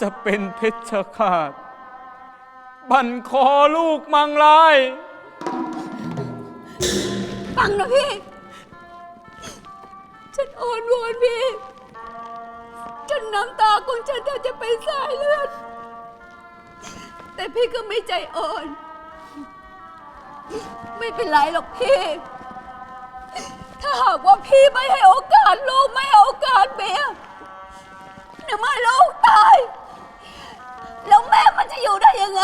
จะเป็นเพชฌฆาต บั่นคอลูกมังลาย ฟังนะพี่ ฉันอ่อนวอนพี่จนน้ำตาของฉันแทบจะเป็นสายเลือด แต่พี่ก็ไม่ใจอ่อน ไม่เป็นไรหรอกพี่ ถ้าหากว่าพี่ไม่ให้โอกาสลูกไม่ให้โอกาสเมียเดี๋ยวเมื่อลูกตาย แล้วแม่มันจะอยู่ได้ยังไง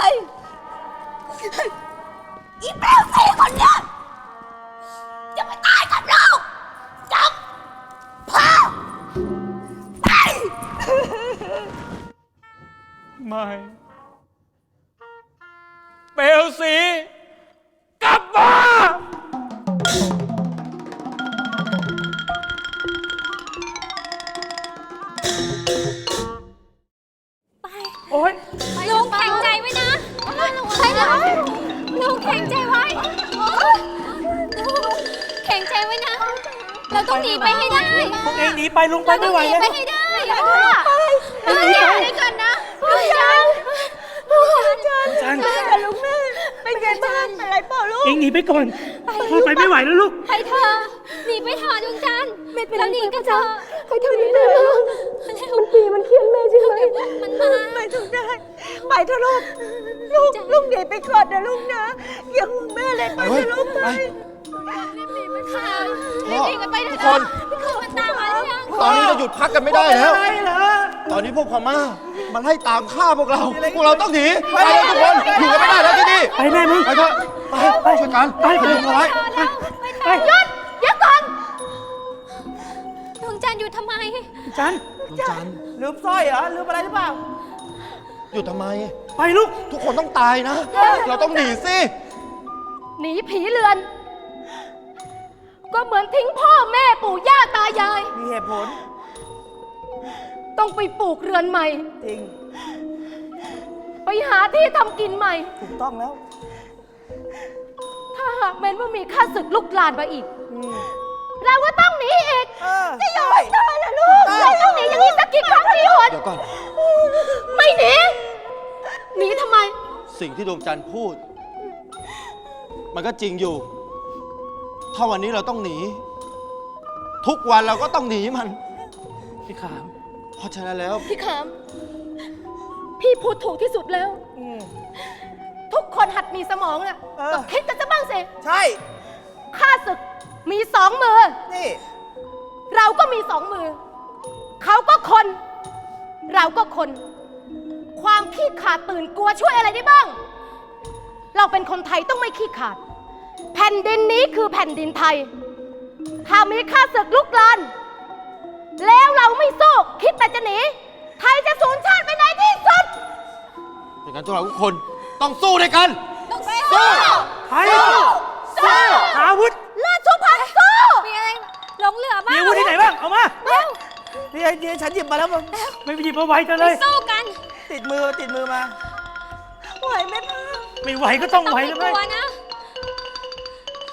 อีแป้วสีคนเนี้ยจะไปตายกับเราจับพ่อไป ไม่ เปลวสี ไปลุงไปเราต้ไม่องไหวหนีแล้วไปให้ได้พ่อไปไปด้วยกันนะลุงจันลุงจันจันแต่ลูกแม่เป็นไงบ้างเป็นไรเปล่าลูกเองหนีไปก่อนพ่อไปไม่ไหวแล้วลูกไปเถอะหนีไปเถอะลุงจันเราหนีกันเถอะใครทำนี้ได้ลูกมันปีมันเคียนแม่ใช่ไหมมันมาไม่ถูกได้ไปเถอะลูกลูกลูกหนีไปก่อนนะลูกนะอย่าห่วงแม่เลยไปเถอะลูกไปรีบหนีไปค่ะรีบหนีกันไปเถอะทุกคน ตอนนี้เราหยุดพักกันไม่ได้แล้ว อะไรเหรอ ตอนนี้พวกพม่ามันไล่ตามฆ่าพวกเรา พวกเราต้องหนีไปเลยทุกคนอยู่กันไม่ได้แล้วที่นี่ไปแม่มึงไปเถอะไปช่วยกันไปพยุงเอาไว้ไปหยุดเดี๋ยวก่อนดวงจันทร์อยู่ทำไม จันดวงจันทร์ลืมสร้อยเหรอลืมอะไรหรือเปล่าหยุดทำไม ไปลูกทุกคนต้องตายนะ เราต้องหนีสิหนีผีเรือน ก็เหมือนทิ้งพ่อแม่ปู่ย่าตายาย มีเหตุผล ต้องไปปลูกเรือนใหม่ จริง ไปหาที่ทำกินใหม่ ถูกต้องแล้ว ถ้าหากแม้นว่ามีข้าศึกลุกลานมาอีก อืมเราก็ต้องหนีอีก เออจะยอมไม่ได้นะลูก เราต้องหนีอย่างนี้สักกี่ครั้งกี่หนเดี๋ยวก่อน ไม่หนี หนีทำไม สิ่งที่ดวงจันทร์พูด มันก็จริงอยู่ ถ้าวันนี้เราต้องหนี ทุกวันเราก็ต้องหนีมัน พี่ขาม เพราะฉะนั้นแล้ว พี่ขาม พี่พูดถูกที่สุดแล้วอืมทุกคนหัดมีสมองน่ะเออ ก็คิดกันซะบ้างสิใช่ ข้าศึกมีสองมือ นี่ เราก็มีสองมือ เขาก็คน เราก็คน ความขี้ขลาดตื่นกลัวช่วยอะไรได้บ้าง เราเป็นคนไทยต้องไม่ขี้ขลาด แผ่นดินนี้คือแผ่นดินไทย ถ้ามีข้าศึกลุกลานแล้วเราไม่สู้คิดแต่จะหนี ไทยจะสูญชาติไปในที่สุดดังนั้นพวกเราทุกคนต้องสู้ด้วยกัน ต้องไปสู้ไปสู้หาอาวุธราชพัฒสู้ มีอะไรหลงเหลือบ้ามีงอาวุธที่ไหนบ้าง เอามานี่ไอ้นี่ฉันหยิบมาแล้วมันไม่ไปหยิบมาไวจังเลย สู้กัน ติดมือติดมือมา ไหวไหมพ่อไม่ไหวก็ต้องต้องไหวไม่นะกเว้ยลัวนะ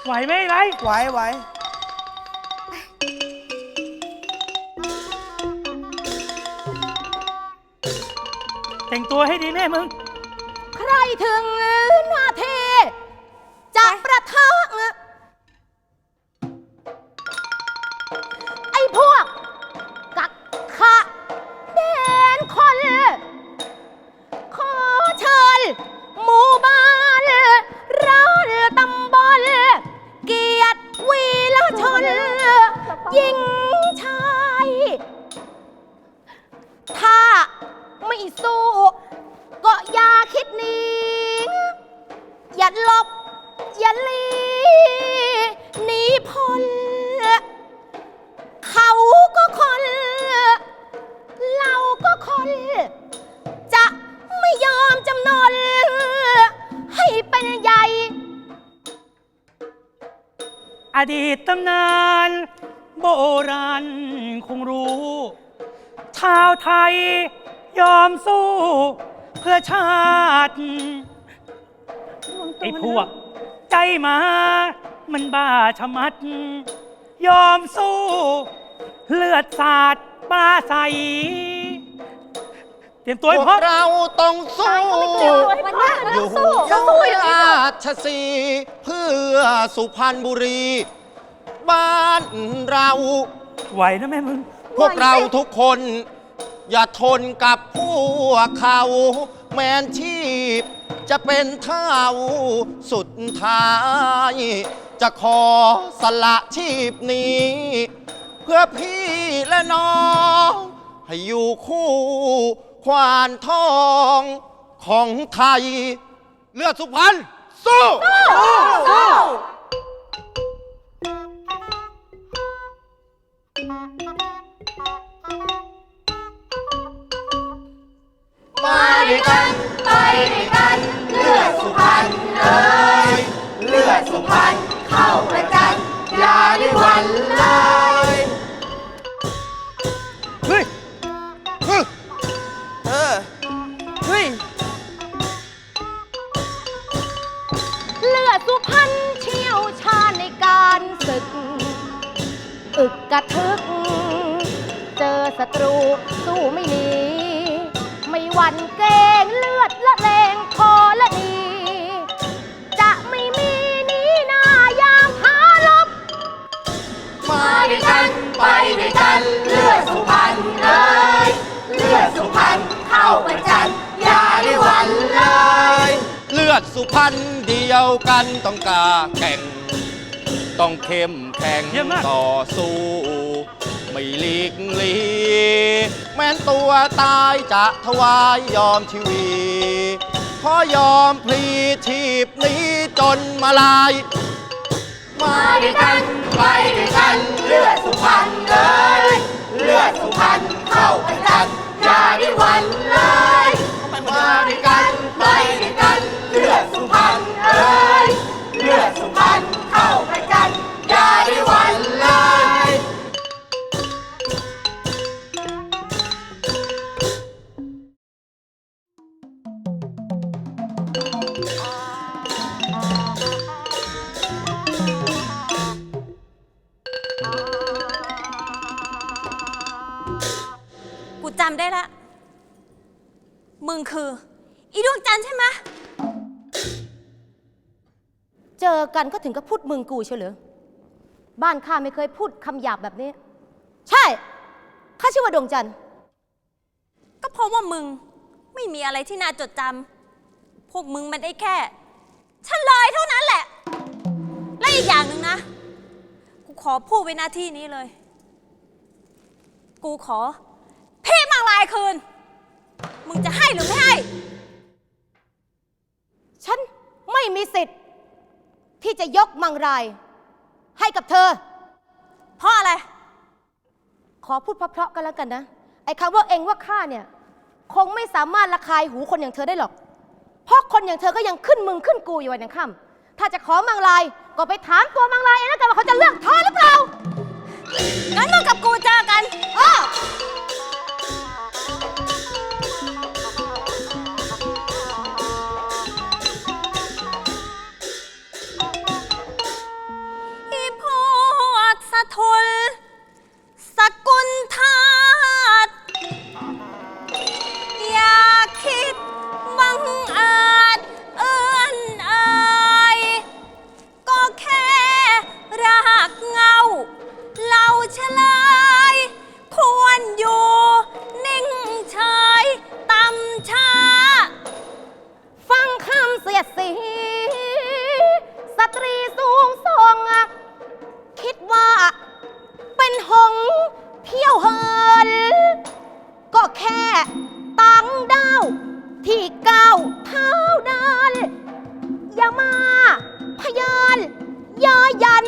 ไหวไหมไรไหวไหวแต่งตัวให้ดีแม่มึง ใครถึงหน้าเทจะประทะำนาน โบราณคงรู้ ชาวไทยยอมสู้ เพื่อชาติ ไอ้พวก ใจหมา มันบ้าชะมัด ยอมสู้ เลือดสาดปลาใส เตรียมตัวพให้วพร้อกม เราต้องสู้วันนี้เราอยู่สู้ยสู้อยู่ที่ราสุดชสีห์เพื่อสุพรรณบุรี บ้านเรา ไหวนะแม่มึง พวกเราทุกคน อย่าทนกับพวกเขา แมนชีพ จะเป็นเท่าสุดท้าย จะขอสละชีพนี้ เพื่อพี่และน้อง ให้อยู่คู่ควานทองของไทย เลือดสุพรรณสู้ มาด้วยกันไปด้วยกันเลือดสุพรรณเอ้ยเลือดสุพรรณเข้าประจันอย่าได้หวันเลย อึกกระทึก เจอศัตรูสู้ไม่หนี ไม่หวั่นเกรงเลือดละเลงคอละนี จะไม่มีหนี้หน้ายามหาลบ มาด้วยกันไปด้วยกันเลือดสุพรรณเอ้ยเลือดสุพรรณเข้าประจันอย่าได้หวันเลย เลือดสุพรรณเดียวกันต้องกล้าแข่ง ต้องเข้มแข็งเยี่ยมมาก ต่อสู้ ไม่หลีกหลี แม้นตัวตายจะถวายยอมชีวีขอยอมพลีชีพนี้จนมาลาย มาด้วยกัน ไปด้วยกัน เลือดสุพรรณเลย เลือดสุพรรณเข้าไปกันอย่าได้หวันเลย มาด้วยกัน ไปด้วยกัน เลือดสุพรรณเลยเลือดสุพรรณเข้าไปกันอย่า ได้หวันเลยกูจำได้ละ มึงคือ อีดวงจันทร์ใช่ไหมเจอกันก็ถึงกับพูดมึงกูเฉยเหรอ บ้านข้าไม่เคยพูดคำหยาบแบบนี้ ใช่ ข้าชื่อว่าดวงจันทร์ ก็เพราะว่ามึงไม่มีอะไรที่น่าจดจำพวกมึงมันได้แค่เฉลยเท่านั้นแหละ และอีกอย่างหนึ่งนะ กูขอพูดไว้หน้าที่นี้เลย กูขอ พี่มังลายคืน มึงจะให้หรือไม่ให้ ฉันไม่มีสิทธิ์ ที่จะยกมังราย ให้กับเธอ เพราะอะไร ขอพูดเพราะๆกันแล้วกันนะ ไอ้คำว่าเองว่าข้าเนี่ย คงไม่สามารถระคายหูคนอย่างเธอได้หรอก เพราะคนอย่างเธอก็ยังขึ้นมึงขึ้นกูอยู่วันยังค่ำถ้าจะขอมังลาย ก็ไปถามตัวมังลายเองแล้วกันว่าเขาจะเลือกเธอหรือเปล่า งั้นมึงกับกูเจอกันอ้ออ ที่ก้าวเท้าดานอย่ามาพยานยายัน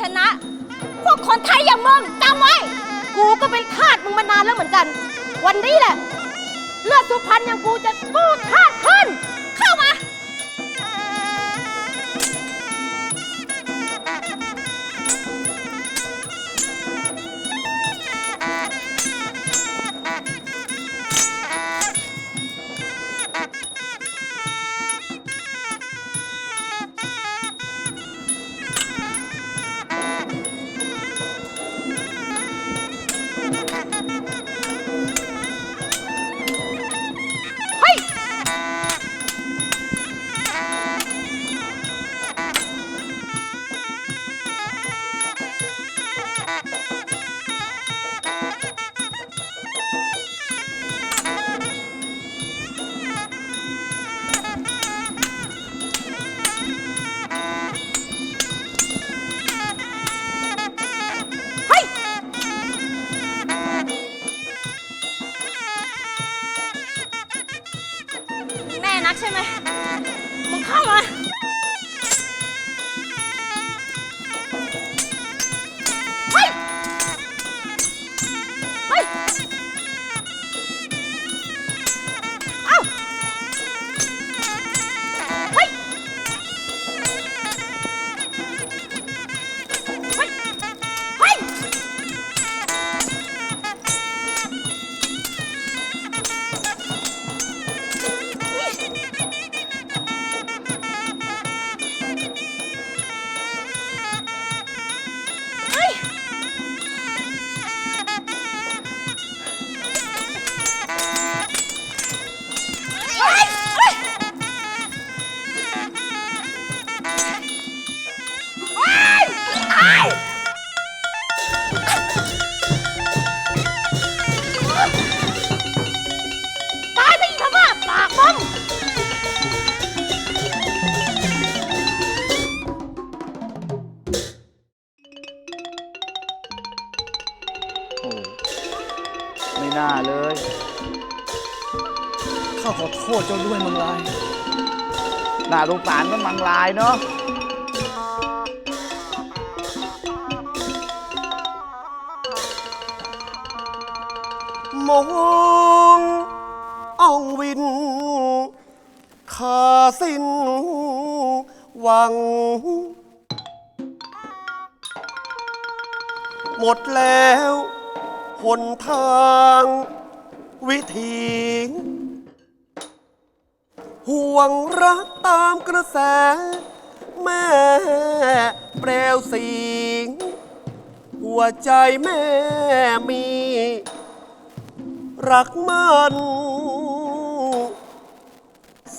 ชนะ พวกคนไทยอย่างมึงจำไว้ กูก็เป็นทาสมึงมานานแล้วเหมือนกัน วันนี้แหละ เลือดสุพรรณอย่างกูจะสู้ทาสขึ้น มันมังลายเนาะมองอ่องวินขาสิ้นหวัง หมดแล้วหนทางวิธี ห่วงรักตามกระแส แม่เปลวสีงหัวใจแม่มี รักมัน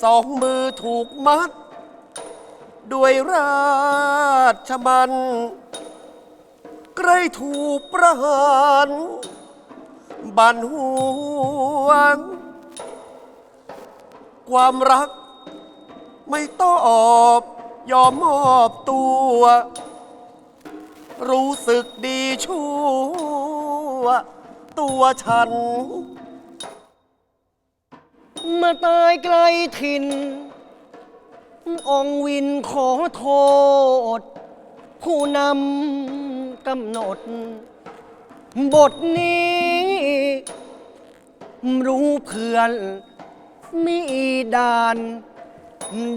สองมือถูกมัด ด้วยราชมัน ใกล้ถูกประหารบันหวง ความรัก ไม่ตอบยอมมอบตัว รู้สึกดีชั่ว ตัวฉัน มาตายไกลถิ่น องค์วินขอโทษ ผู้นำกำหนด บทนี้ รู้เพื่อน มีด่าน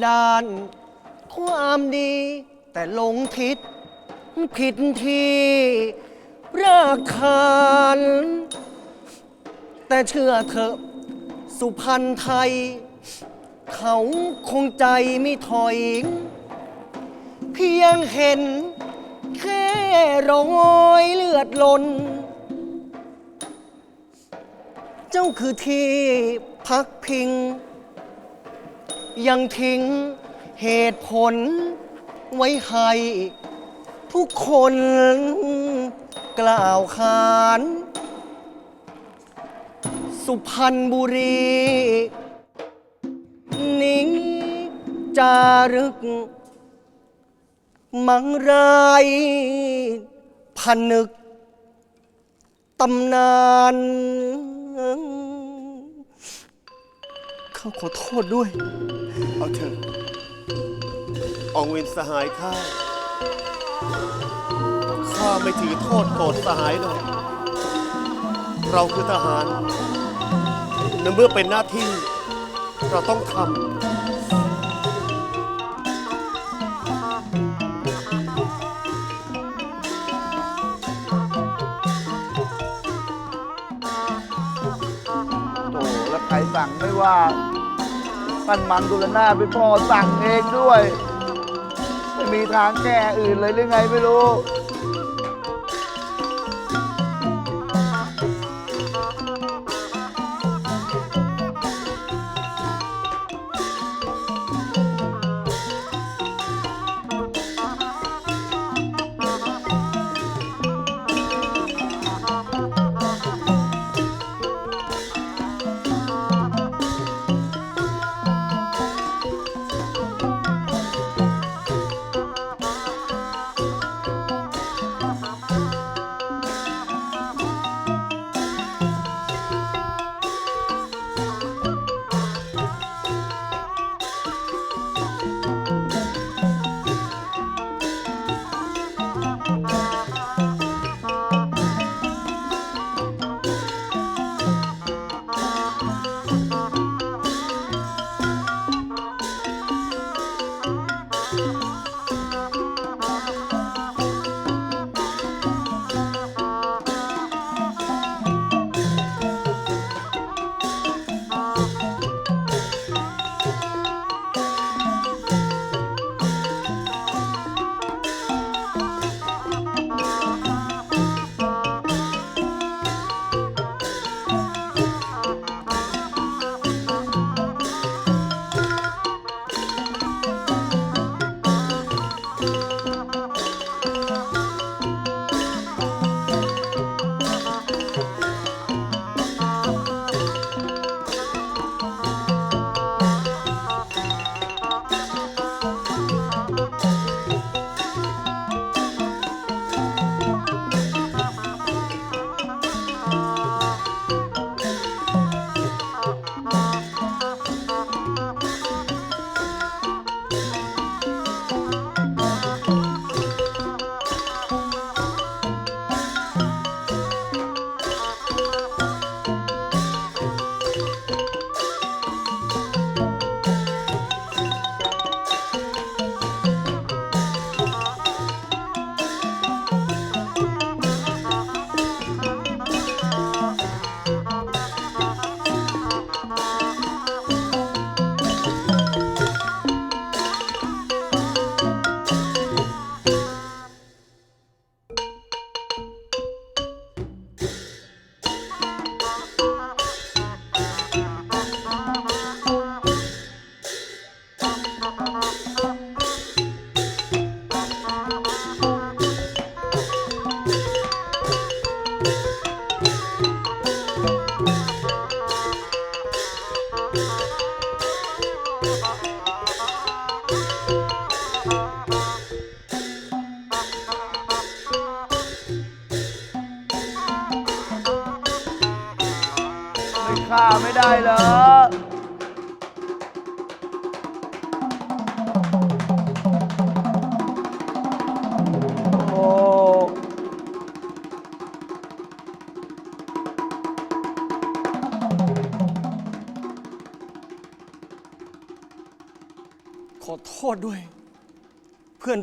ด่าน ความดี แต่หลงทิศผิดที่รากฐานแต่เชื่อเถอะสุพรรณไทย เขาคงใจไม่ถอย เพียงเห็น แค่รอยเลือดลน เจ้าคือที่ พักพิง ยังทิ้งเหตุผล ไว้ให้ทุกคนกล่าวขาน สุพรรณบุรี นิ่งจารึก มังรายผนึกตำนาน ข้าขอโทษด้วย เอาเถอะอองเวนสหายข้าไม่ถือโทษโกรธสหายเลยเราคือทหารในเมื่อเป็นหน้าที่ เราต้องทำ ไม่ว่าท่านมันดุลนาถเป็นพ่อสั่งเองด้วย ไม่มีทางแก้อื่นเลยหรือไงไม่รู้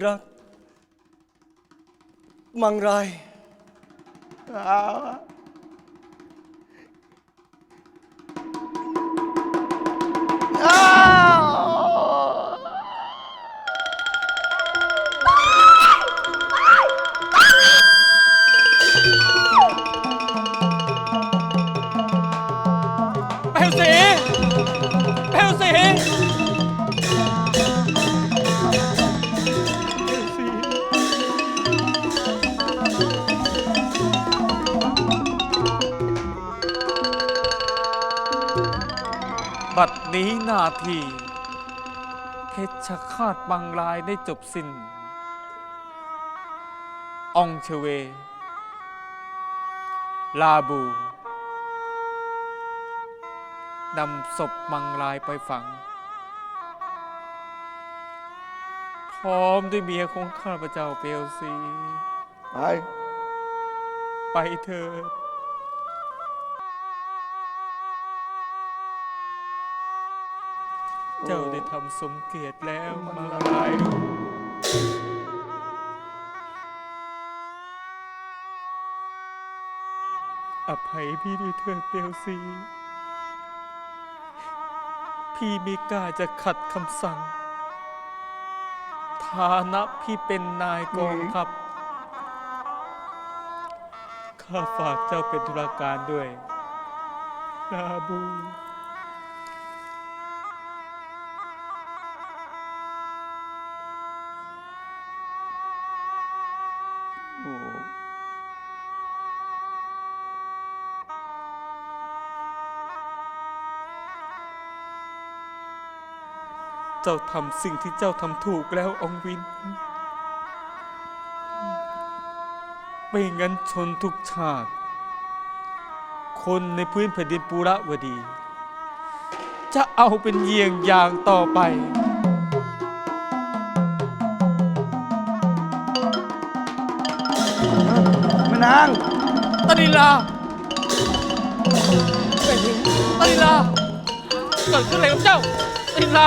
เพื่อน นี้นาทีเพชรฆาตบางรายได้จบสิ้นอองเชเว ลาบูนำศพมังลายไปฝัง พร้อมด้วยเมียของข้าพเจ้าเปลวสีไป ไปเถิด เจ้าได้ทำสมเกียรติแล้วมาลายอภัยพี่ด้วยเถิดเปียวซี พี่ไม่กล้าจะขัดคำสั่ง ฐานะพี่เป็นนายกองทัพข้าฝากเจ้าเป็นธุรการด้วยนาบู จ้าทำสิ่งที่เจ้าทำถูกแล้วองค์วิน ไม่งั้นชนทุกชาติ คนในพื้นแผ่นดินปุระวดี จะเอาเป็นเยี่ยงอย่างต่อไปแม่นางตนิลาตนิลาเกิดขึ้นอะไรกับเจ้าตนิลา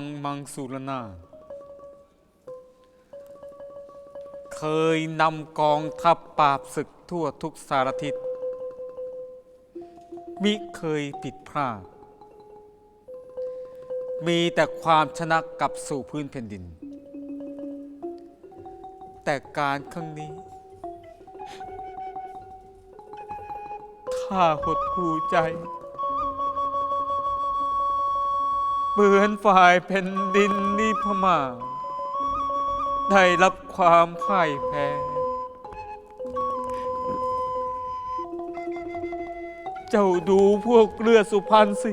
งมังสุรนาเคยนำกองทัพปราบศึกทั่วทุกสารทิศมิเคยผิดพลาด มีแต่ความชนะกลับสู่พื้นแผ่นดิน แต่การครั้งนี้ข้าหดหูใจ เหมือนฝ่ายแผ่นดินนี่พม่า ได้รับความพ่ายแพ้ เจ้าดูพวกเลือดสุพรรณสิ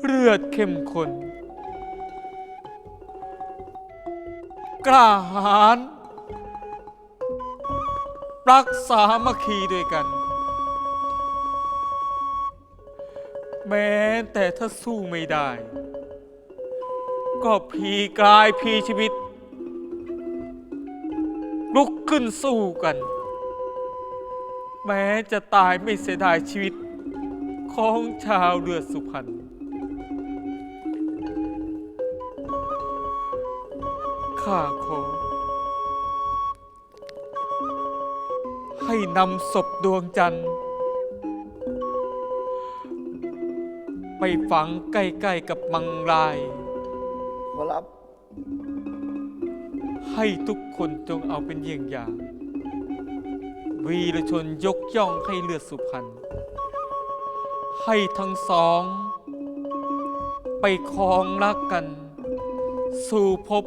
เลือดเข้มข้นกล้าหาญรักสามัคคีด้วยกัน แม้แต่ถ้าสู้ไม่ได้ ก็พีกลายพีชีวิต ลุกขึ้นสู้กัน แม้จะตายไม่เสียดายชีวิต ของชาวเรือสุพรรณข้าขอ ให้นำศพดวงจันทร์ ไปฝังใกล้ๆกับมังลาย ขอรับ ให้ทุกคนจงเอาเป็นเยี่ยงอย่าง วีรชนยกย่องให้เลือดสุพรรณให้ทั้งสอง ไปครองรักกัน สู่ภพ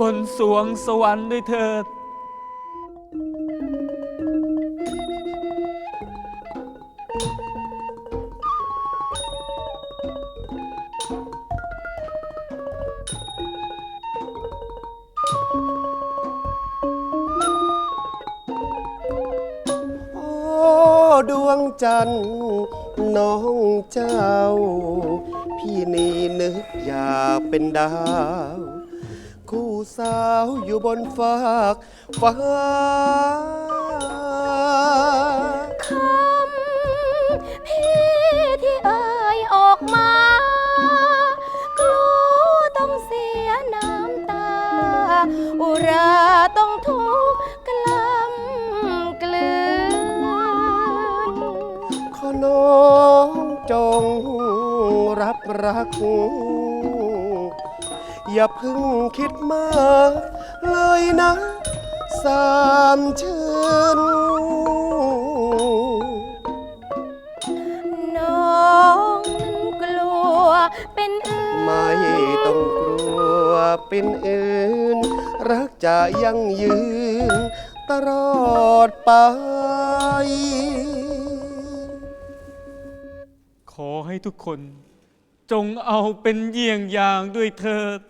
บนสวงสวรรค์ด้วยเถิด น น้องเจ้า พี่นี่นึกอยากเป็นดาว คู่สาวอยู่บนฟากฟ้า รัก อย่าเพึ่งคิดมากเลยนะ สามชื่นน้องนั้นกลัวเป็นอื่นไม่ต้องกลัวเป็นอื่น รักจะยั่งยืน ตลอดไป ขอให้ทุกคน จงเอาเป็นเยี่ยงอย่างด้วยเถิด